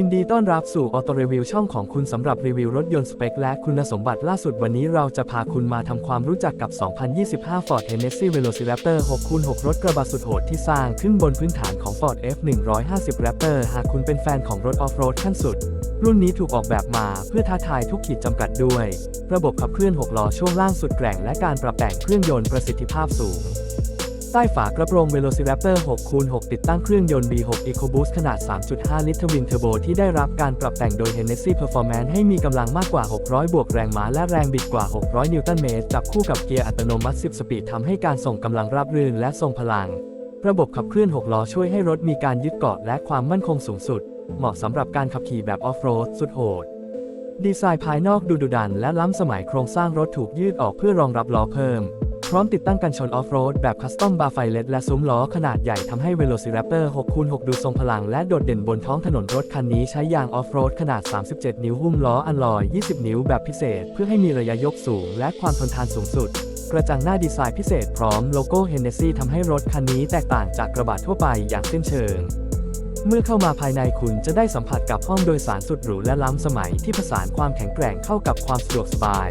ยินดีต้อนรับสู่ออโตรีวิวช่องของคุณสำหรับรีวิวรถยนต์สเปคและคุณสมบัติล่าสุดวันนี้เราจะพาคุณมาทำความรู้จักกับ 2025 Ford Hennessy Velociraptor 6x6 รถกระบะสุดโหดที่สร้างขึ้นบนพื้นฐานของ Ford F150 Raptor หากคุณเป็นแฟนของรถออฟโรดขั้นสุด รุ่นนี้ถูกออกแบบมาเพื่อท้าทายทุกขีดจำกัดด้วย ระบบขับเคลื่อน 6 ล้อช่วงล่างสุดแกร่งและการปรับแต่งเครื่องยนต์ประสิทธิภาพสูง ใต้ฝากระโปรง Velociraptor 6x6 ติดตั้งเครื่องยนต์ V6 EcoBoost ขนาด 3.5 ลิตรทวินเทอร์โบที่ได้รับการปรับแต่งโดย Hennessy Performance ให้มีกำลังมากกว่า 600 บวกแรงม้าและแรงบิดกว่า 600 นิวตันเมตร จับคู่กับเกียร์อัตโนมัติ 10 สปีดทำให้การส่งกำลังราบรื่นและทรงพลัง ระบบขับเคลื่อน 6 ล้อช่วยให้รถมีการยึดเกาะและความมั่นคงสูงสุด เหมาะสำหรับการขับขี่แบบออฟโรดสุดโหด ดีไซน์ภายนอกดูดุดันและล้ำสมัยโครงสร้างรถถูกยืดออกเพื่อรองรับล้อเพิ่ม พร้อมติดตั้งกันชนออฟโรดแบบคัสตอมบาร์ไฟเลตและซุ้มล้อขนาดใหญ่ทำให้ Velociraptor 6x6 ดูทรงพลังและโดดเด่นบนท้องถนนรถคันนี้ใช้ยางออฟโรดขนาด 37 นิ้วหุ้มล้ออัลลอย 20 นิ้วแบบพิเศษ เพื่อให้มีระยะยกสูงและความทนทานสูงสุด กระจังหน้าดีไซน์พิเศษพร้อมโลโก้ Hennessy ทำให้รถคันนี้แตกต่างจากกระบะทั่วไปอย่างสิ้นเชิงเมื่อเข้ามาภายในคุณจะได้สัมผัสกับห้องโดยสารสุดหรูและล้ำสมัยที่ผสานความแข็งแกร่งเข้ากับความสะดวกสบาย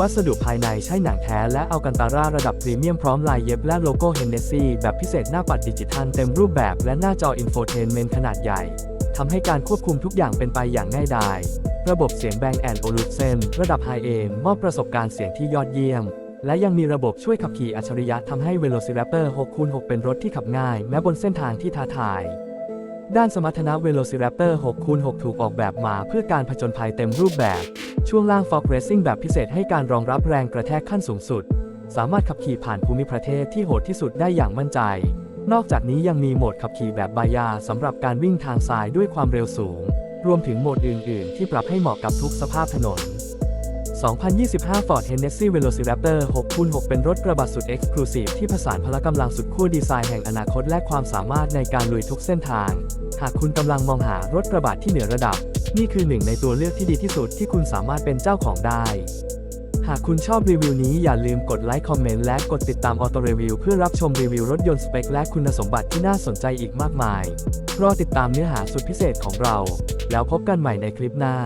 วัสดุภายในใช้หนังแท้และอัลกันตาร่าระดับพรีเมียมพร้อมลายเย็บและโลโก้เฮนเนซี่แบบพิเศษหน้าปัดดิจิทัลเต็มรูปแบบและหน้าจออินโฟเทนเมนต์ขนาดใหญ่ทำให้การควบคุมทุกอย่างเป็นไปอย่างง่ายดายระบบเสียงแบงแอนโอลูเซนระดับไฮเอนมอบประสบการณ์เสียงที่ยอดเยี่ยม และยังมีระบบช่วยขับขี่อัจฉริยะทำให้ Velociraptor 6x6 เป็นรถที่ขับง่าย แม้บนเส้นทางที่ท้าทาย ด้านสมรรถนะ Velociraptor 6x6 ถูกออกแบบมาเพื่อการผจญภัยเต็มรูปแบบ ช่วงล่าง Fog Racing แบบพิเศษให้การรองรับแรงกระแทกขั้นสูงสุด สามารถขับขี่ผ่านภูมิประเทศที่โหดที่สุดได้อย่างมั่นใจ นอกจากนี้ยังมีโหมดขับขี่แบบบายาสำหรับการวิ่งทางทรายด้วยความเร็วสูง รวมถึงโหมดอื่น ๆ ที่ปรับให้เหมาะกับทุกสภาพถนน 2025 Ford Hennessy Velociraptor 6x6 เป็นรถกระบะสุด Exclusive ที่ผสานพละกำลังสุดขั้วดีไซน์แห่งอนาคตและความสามารถในการลุยทุกเส้นทาง หากคุณกำลังมองหารถกระบะที่เหนือระดับ นี่คือหนึ่งในตัวเลือกที่ดีที่สุดที่คุณสามารถเป็นเจ้าของได้ หากคุณชอบรีวิวนี้อย่าลืมกดไลค์คอมเมนต์และกดติดตามออโตรีวิวเพื่อรับชมรีวิวรถยนต์สเปคและคุณสมบัติที่น่าสนใจอีกมากมายรอติดตามเนื้อหาสุดพิเศษของเรา แล้วพบกันใหม่ในคลิปหน้า